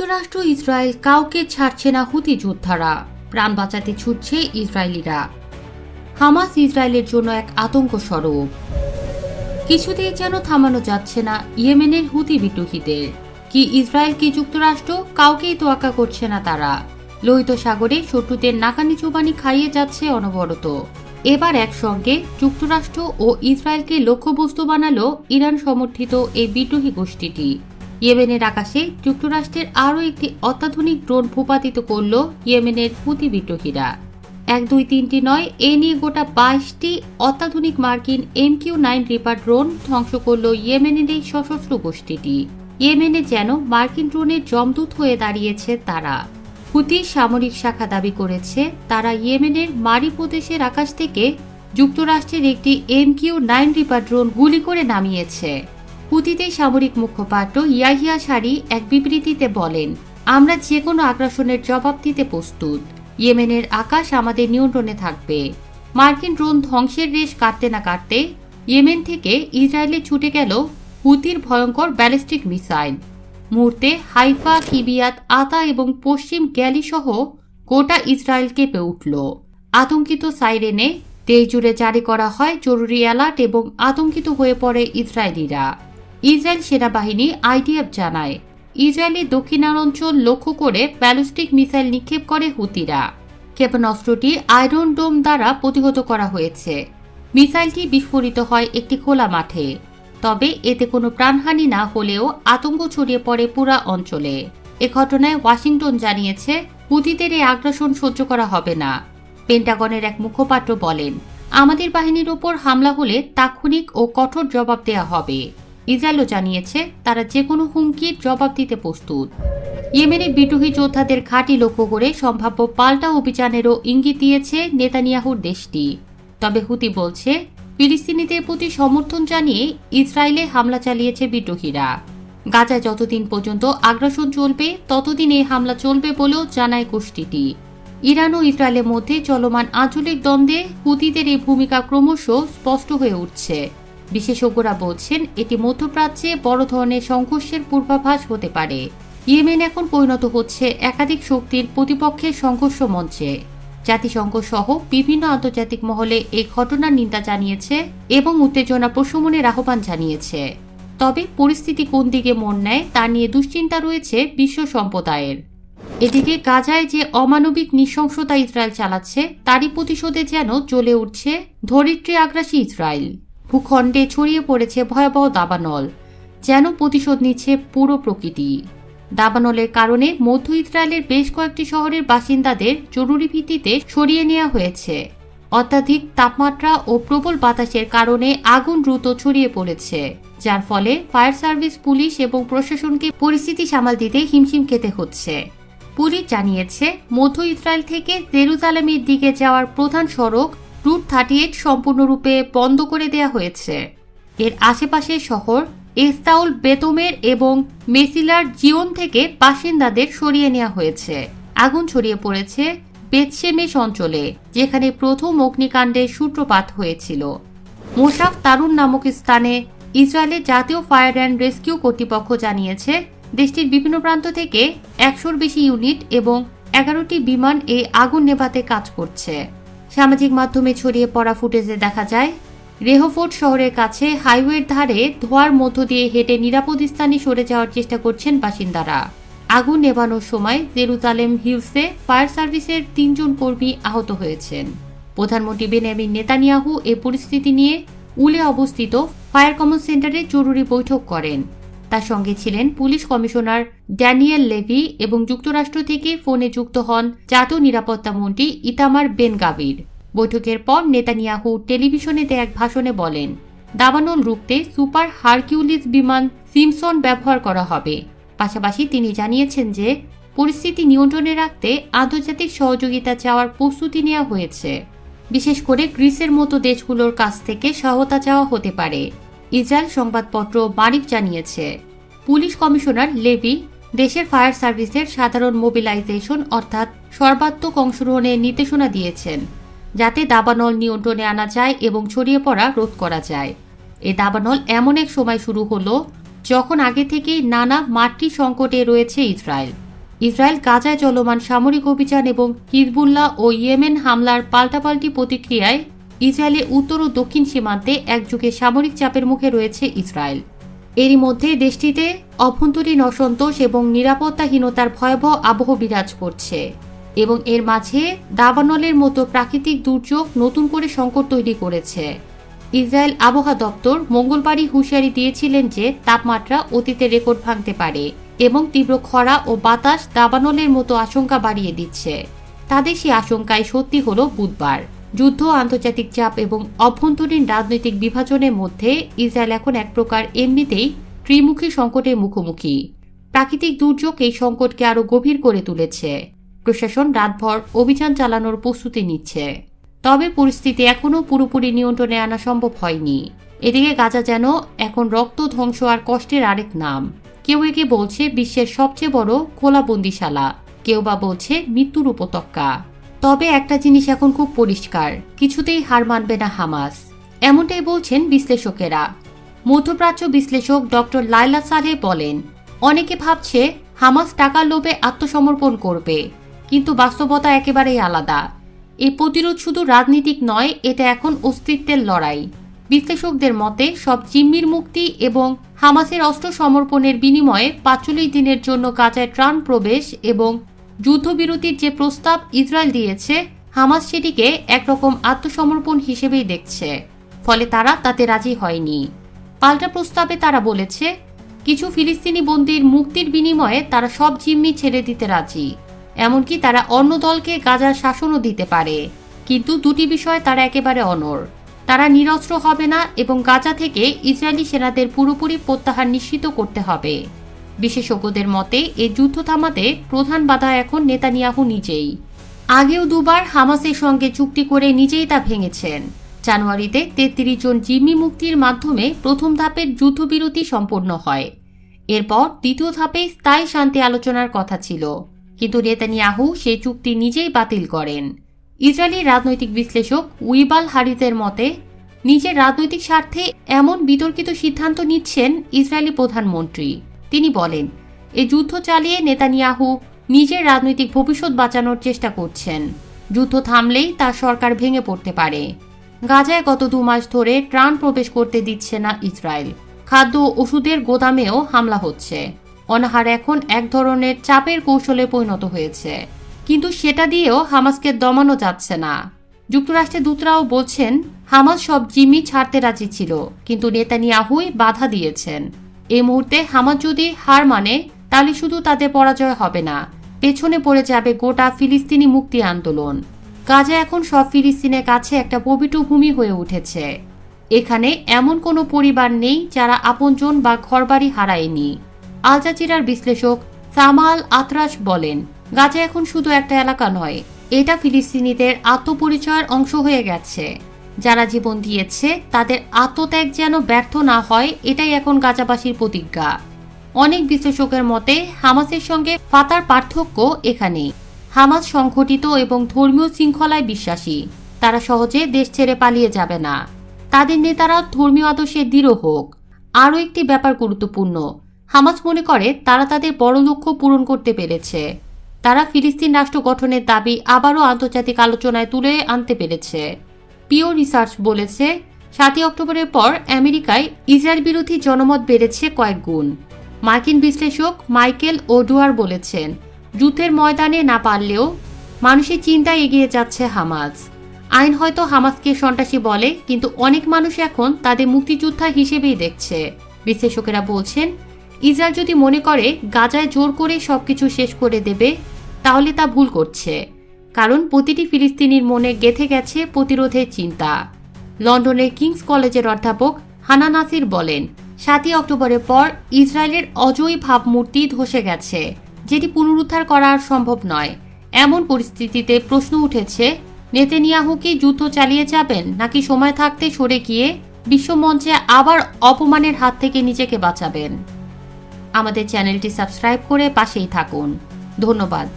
যুক্তরাষ্ট্র ইসরায়েল কাউকে ছাড়ছে না হুতি যোদ্ধারা। প্রাণ বাঁচাতে ছুটছে ইসরায়েলিরা। হামাস ইসরায়েলের জন্য এক আতঙ্ক স্বরূপ। কিছুতেই যেন থামানো যাচ্ছে না ইয়েমেনের হুতি বিদ্রোহীদের। কি ইসরায়েল, কি যুক্তরাষ্ট্র, কাউকেই তোয়াক্কা করছে না তারা। লোহিত সাগরে শত্রুদের নাকানি চোবানি খাইয়ে যাচ্ছে অনবরত। এবার একসঙ্গে যুক্তরাষ্ট্র ও ইসরায়েলকে লক্ষ্যবস্তু বানালো ইরান সমর্থিত এই বিদ্রোহী গোষ্ঠীটি। ইয়েমেনের আকাশে যুক্তরাষ্ট্রের আরও একটি অত্যাধুনিক ড্রোন ভূপাতিত করল ইয়েমেনের হুতি বিদ্রোহীরা। এক, দুই তিনটি নয়, এ নিয়ে গোটা বাইশটি অত্যাধুনিক মার্কিন M Q nine Reaper drone ধ্বংস করল ইয়েমেনের এই সশস্ত্র গোষ্ঠীটি। ইয়েমেনে যেন মার্কিন ড্রোনের জমদূত হয়ে দাঁড়িয়েছে তারা। হুতির সামরিক শাখা দাবি করেছে, তারা ইয়েমেনের মারি প্রদেশের আকাশ থেকে যুক্তরাষ্ট্রের একটি M Q nine Reaper drone গুলি করে নামিয়েছে। হুতিতে সামরিক মুখপাত্র ইয়াহিয়া সারি এক বিবৃতিতে বলেন, আমরা যে কোনো আগ্রাসনের জবাব দিতে প্রস্তুত। ইয়েমেনের আকাশ আমাদের নিয়ন্ত্রণে থাকবে। মার্কিন ড্রোন ধ্বংসের রেশ কাটতে না কাটতে ইয়েমেন থেকে ইসরায়েলে ছুটে গেল হুতির ভয়ঙ্কর ব্যালিস্টিক মিসাইল। মুহূর্তে হাইফা, কিবিয়াত, আতা এবং পশ্চিম গ্যালি সহ গোটা ইসরায়েল কেঁপে উঠল। আতঙ্কিত সাইরেনে দেশ জুড়ে জারি করা হয় জরুরি অ্যালার্ট এবং আতঙ্কিত হয়ে পড়ে ইসরায়েলিরা। ইসরায়েল সেনাবাহিনী আইডিএফ জানায় ইসরায়েলের দক্ষিণাঞ্চল লক্ষ্য করে ব্যালিস্টিক মিসাইল নিক্ষেপ করে হুতিরা। ক্ষেপণাস্ত্রটি আয়রন ডোম দ্বারা প্রতিহত করা হয়েছে। মিসাইলটি বিস্ফোরিত হয় একটি খোলা মাঠে। তবে এতে কোনো প্রাণহানি না হলেও আতঙ্ক ছড়িয়ে পড়ে পুরা অঞ্চলে। এ ঘটনায় ওয়াশিংটন জানিয়েছে, হুতিদের এই আগ্রাসন সহ্য করা হবে না। পেন্টাগনের এক মুখপাত্র বলেন, আমাদের বাহিনীর ওপর হামলা হলে তাৎক্ষণিক ও কঠোর জবাব দেওয়া হবে। ইসরায়েলও জানিয়েছে, তারা যে কোনো হুমকির জবাব দিতে প্রস্তুত। ইয়েমেনে বিদ্রোহী যোদ্ধাদের ঘাঁটি লক্ষ্য করে সম্ভাব্য পাল্টা অভিযানেরও ইঙ্গিত দিয়েছে নেতানিয়াহুর দেশটি। তবে হুতি বলছে, ফিলিস্তিনিদের প্রতি সমর্থন জানিয়ে ইসরায়েলে হামলা চালিয়েছে বিদ্রোহীরা। গাজায় যতদিন পর্যন্ত আগ্রাসন চলবে, ততদিন এই হামলা চলবে বলেও জানায় গোষ্ঠীটি। ইরান ও ইসরায়েলের মধ্যে চলমান আঞ্চলিক দ্বন্দ্বে হুতিদের এই ভূমিকা ক্রমশ স্পষ্ট হয়ে উঠছে। বিশেষজ্ঞরা বলছেন, এটি মধ্যপ্রাচ্যে বড় ধরনের সংঘর্ষের পূর্বাভাস হতে পারে। ইয়েমেন এখন পরিণত হচ্ছে একাধিক শক্তির প্রতিপক্ষের সংঘর্ষ মঞ্চে। জাতিসংঘ সহ বিভিন্ন আন্তর্জাতিক মহলে এই ঘটনার নিন্দা জানিয়েছে এবং উত্তেজনা প্রশমনের আহ্বান জানিয়েছে। তবে পরিস্থিতি কোন দিকে মন নেয় তা নিয়ে দুশ্চিন্তা রয়েছে বিশ্ব সম্প্রদায়ের। এদিকে গাজায় যে অমানবিক নৃশংসতা ইসরায়েল চালাচ্ছে, তারই প্রতিশোধে যেন জ্বলে উঠছে ধরিত্রী আগ্রাসী ইসরায়েল। ভূখণ্ডে ছড়িয়ে পড়েছে ভয়াবহ দাবানল, যেন প্রতিশোধ নিচ্ছে পুরো প্রকৃতি। দাবানলের কারণে মধ্য ইসরায়েলের বেশ কয়েকটি শহরের বাসিন্দাদের জরুরি ভিত্তিতে সরিয়ে নেওয়া হয়েছে। অত্যাধিক তাপমাত্রা ও প্রবল বাতাসের কারণে আগুন দ্রুত ছড়িয়ে পড়েছে, যার ফলে ফায়ার সার্ভিস, পুলিশ এবং প্রশাসনকে পরিস্থিতি সামাল দিতে হিমশিম খেতে হচ্ছে। পুলিশ জানিয়েছে, মধ্য ইসরায়েল থেকে জেরুজালেমের দিকে যাওয়ার প্রধান সড়ক রুট থার্টি এইট সম্পূর্ণরূপে বন্ধ করে দেওয়া হয়েছে। এর আশেপাশের শহর এস্তাউল বেতমের এবং মেসিলার জিওন থেকে বাসিন্দাদের সরিয়ে নেওয়া হয়েছে। আগুন ছড়িয়ে পড়েছে বেতশেমেশ অঞ্চলে, যেখানে প্রথম অগ্নিকাণ্ডের সূত্রপাত হয়েছিল। মোশাফ তারুন নামক স্থানে ইসরায়েলের জাতীয় ফায়ার অ্যান্ড রেস্কিউ কর্তৃপক্ষ জানিয়েছে, দেশটির বিভিন্ন প্রান্ত থেকে একশোর বেশি ইউনিট এবং এগারোটি বিমান এই আগুন নেভাতে কাজ করছে। সামাজিক মাধ্যমে ছড়িয়ে পড়া ফুটেজে দেখা যায়, রেহফোর্ট শহরের কাছে হাইওয়ের ধারে ধোয়ার মধ্য দিয়ে হেঁটে নিরাপদ স্থানে সরে যাওয়ার চেষ্টা করছেন বাসিন্দারা। আগুন নেভানোর সময় জেরুজালেম হিলসে ফায়ার সার্ভিসের তিনজন কর্মী আহত হয়েছেন। প্রধানমন্ত্রী বেনিয়ামিন নেতানিয়াহু এ পরিস্থিতি নিয়ে উলে অবস্থিত ফায়ার কমন সেন্টারে জরুরি বৈঠক করেন। তার সঙ্গে ছিলেন পুলিশ কমিশনার ড্যানিয়েল লেভি এবং যুক্তরাষ্ট্র থেকে ফোনে যুক্ত হন জাতীয় নিরাপত্তা মন্ত্রী ইতামার বেন গাবির বৈঠকের পর নেতানিয়াহু টেলিভিশনে এক ভাষণে বলেন, দাবানল রুখতে সুপার হারকিউলিস বিমান সিমসন ব্যবহার করা হবে। পাশাপাশি তিনি জানিয়েছেন যে, পরিস্থিতি নিয়ন্ত্রণে রাখতে আন্তর্জাতিক সহযোগিতা চাওয়ার প্রস্তুতি নেওয়া হয়েছে। বিশেষ করে গ্রিসের মতো দেশগুলোর কাছ থেকে সহায়তা চাওয়া হতে পারে। ইসরায়েল সংবাদপত্র মারিফ জানিয়েছে, পুলিশ কমিশনার লেভি, দেশের ফায়ার সার্ভিসের সাধারণ মোবিলাইজেশন অর্থাৎ সর্বাত্মক অংশগ্রহণের নির্দেশনা দিয়েছেন। যাতে দাবানল নিয়ন্ত্রণে আনা যায় এবং ছড়িয়ে পড়া রোধ করা যায়। এ দাবানল এমন এক সময় শুরু হলো, যখন আগে থেকেই নানা মাতৃ সংকটে রয়েছে ইসরায়েল। ইসরায়েল গাজায় চলমান সামরিক অভিযান এবং হিজবুল্লাহ ও ইয়েমেন হামলার পাল্টাপাল্টি প্রতিক্রিয়ায় ইসরায়েলের উত্তর ও দক্ষিণ সীমান্তে একযুগে সামরিক চাপের মুখে রয়েছে ইসরায়েল। এরই মধ্যে দেশটিতে অভ্যন্তরীণ অসন্তোষ এবং নিরাপত্তাহীনতার ভয়াবহ আবহ বিরাজ করছে। এবং এর মাঝে দাবানলের মতো প্রাকৃতিক দুর্যোগ নতুন করে সংকট তৈরি করেছে। ইসরায়েল আবহাওয়া দপ্তর মঙ্গলবারই হুঁশিয়ারি দিয়েছিলেন যে তাপমাত্রা অতীতে রেকর্ড ভাঙতে পারে এবং তীব্র খরা ও বাতাস দাবানলের মতো আশঙ্কা বাড়িয়ে দিচ্ছে। তাদের সেই আশঙ্কায় সত্যি হল বুধবার। যুদ্ধ, আন্তর্জাতিক চাপ এবং অভ্যন্তরীণ রাজনৈতিক বিভাজনের মধ্যে ইসরায়েল এখন এক প্রকার এমনিতেই ত্রিমুখী সংকটের মুখোমুখি। প্রাকৃতিক দুর্যোগ এই সংকটকে আরও গভীর করে তুলেছে। প্রশাসন রাতভর অভিযান চালানোর প্রস্তুতি নিচ্ছে। তবে পরিস্থিতি এখনও পুরোপুরি নিয়ন্ত্রণে আনা সম্ভব হয়নি। এদিকে গাজা যেন এখন রক্ত, ধ্বংস আর কষ্টের আরেক নাম। কেউ একে বলছে বিশ্বের সবচেয়ে বড় খোলা বন্দিশালা কেউ বা বলছে মৃত্যুর উপত্যকা। তবে একটা জিনিস এখন খুব পরিষ্কার, কিছুতেই হার মানবে না হামাস। এমনটাই বলছেন বিশ্লেষকেরা। মধ্যপ্রাচ্য বিশ্লেষক ডক্টর লাইলা সালে বলেন, অনেকে ভাবছে হামাস টাকার লোভে আত্মসমর্পণ করবে। কিন্তু বাস্তবতা একেবারেই আলাদা। এই প্রতিরোধ শুধু রাজনীতিক নয়, এটা এখন অস্তিত্বের লড়াই। বিশ্লেষকদের মতে, সব জিম্মির মুক্তি এবং হামাসের অস্ত্র সমর্পণের বিনিময়ে পাঁচচল্লিশ দিনের জন্য গাজায় ত্রাণ প্রবেশ এবং যুদ্ধবিরতির যে প্রস্তাব ইসরায়েল দিয়েছে, হামাস সেটিকে একরকম আত্মসমর্পণ হিসেবেই দেখছে। ফলে তারা তাতে রাজি হয়নি। পাল্টা প্রস্তাবে তারা বলেছে, কিছু ফিলিস্তিনি বন্দির মুক্তির বিনিময়ে তারা সব জিম্মি ছেড়ে দিতে রাজি। এমনকি তারা অন্য দলকে গাজার শাসনও দিতে পারে। কিন্তু দুটি বিষয় তারা একেবারে অনর তারা নিরস্ত্র হবে না এবং গাজা থেকে ইসরায়েলি সেনাদের পুরোপুরি প্রত্যাহার নিশ্চিত করতে হবে। বিশেষজ্ঞদের মতে এই যুদ্ধ থামাতে প্রধান বাধা এখন নেতানিয়াহু নিজেই। আগেও দুবার হামাসের সঙ্গে চুক্তি করে নিজেই তা ভেঙেছেন। জানুয়ারিতে তেত্রিশ জন জিম্মি মুক্তির মাধ্যমে প্রথম ধাপের যুদ্ধবিরতি সম্পন্ন হয়। এরপর দ্বিতীয় ধাপে স্থায়ী শান্তি আলোচনার কথা ছিল। কিন্তু নেতানিয়াহু সেই চুক্তি নিজেই বাতিল করেন। ইসরায়েলি রাজনৈতিক বিশ্লেষক উইবাল হারিজের মতে, নিজের রাজনৈতিক স্বার্থে এমন বিতর্কিত সিদ্ধান্ত নিচ্ছেন ইসরায়েলি প্রধানমন্ত্রী। তিনি বলেন, এ যুদ্ধ চালিয়ে নেতানিয়াহু নিজের রাজনৈতিক ভবিষ্যৎ বাঁচানোর চেষ্টা করছেন। যুদ্ধ থামলেই তার সরকার ভেঙে পড়তে পারে। গাজায় গত দু মাস ধরে ত্রাণ প্রবেশ করতে দিচ্ছে না ইসরায়েল খাদ্য ওষুধের গোদামেও হামলা হচ্ছে। অনাহার এখন এক ধরনের চাপের কৌশলে পরিণত হয়েছে। কিন্তু সেটা দিয়েও হামাসকে দমানো যাচ্ছে না। যুক্তরাষ্ট্রের দূতরাও বলছেন, হামাস সব জিম্মি ছাড়তে রাজি ছিল, কিন্তু নেতানিয়াহুই বাধা দিয়েছেন। এই মুহূর্তে হামাস যদি হার মানে তাহলে শুধু তাদের পরাজয় হবে না, পেছনে পড়ে যাবে গোটা ফিলিস্তিনি মুক্তি আন্দোলন। গাজা এখন সব ফিলিস্তিনের কাছে একটা পবিত্র ভূমি হয়ে উঠেছে। এখানে এমন কোনো পরিবার নেই যারা আপনজন বা ঘরবাড়ি হারায়নি। আল জাজিরার বিশ্লেষক সামাল আতরাস বলেন, গাজা এখন শুধু একটা এলাকা নয়, এটা ফিলিস্তিনিদের আত্মপরিচয়ের অংশ হয়ে গেছে। যারা জীবন দিয়েছে, তাদের আত্মত্যাগ যেন ব্যর্থ না হয়, এটাই এখন গাজাবাসীর প্রতিজ্ঞা। অনেক বিশ্লেষকের মতে, হামাসের সঙ্গে ফাতার পার্থক্য এখানেই। হামাস সংগঠিত এবং ধর্মীয় শৃঙ্খলায় বিশ্বাসী। তারা সহজে দেশ ছেড়ে পালিয়ে যাবে না। তাদের নেতারা ধর্মীয় আদর্শে দৃঢ় হোক। আরও একটি ব্যাপার গুরুত্বপূর্ণ হামাস মনে করে তারা তাদের বড় লক্ষ্য পূরণ করতে পেরেছে। তারা ফিলিস্তিন রাষ্ট্র গঠনের দাবি আবারও আন্তর্জাতিক আলোচনায় তুলে আনতে পেরেছে। পিও রিসার্চ বলেছে, সাতই অক্টোবরের পর আমেরিকায় ইসরায়েল বিরোধী জনমত বেড়েছে কয়েক গুণ। মার্কিন বিশ্লেষক মাইকেল ওডুয়ার বলেছেন, যুদ্ধের ময়দানে না পারলেও মানুষের চিন্তায় এগিয়ে যাচ্ছে হামাজ আইন হয়তো হামাসকে সন্ত্রাসী বলে, কিন্তু অনেক মানুষ এখন তাদের মুক্তিযোদ্ধা হিসেবেই দেখছে। বিশ্লেষকেরা বলছেন ইসরায়েল যদি মনে করে গাজায় জোর করে সবকিছু শেষ করে দেবে, তাহলে তা ভুল করছে। কারণ প্রতিটি ফিলিস্তিনির মনে গেথে গেছে প্রতিরোধের চিন্তা। লন্ডনের কিংস কলেজের অধ্যাপক হানা নাসির বলেন, সাতই অক্টোবরের পর ইসরায়েলের অজয়ী ভাবমূর্তি ধসে গেছে, যেটি পুনরুদ্ধার করা সম্ভব নয়। এমন পরিস্থিতিতে প্রশ্ন উঠেছে নেতেনিয়াহু কি যুদ্ধ চালিয়ে যাবেন নাকি সময় থাকতে সরে গিয়ে বিশ্বমঞ্চে আবার অপমানের হাত থেকে নিজেকে বাঁচাবেন? আমাদের চ্যানেলটি সাবস্ক্রাইব করে পাশেই থাকুন। ধন্যবাদ।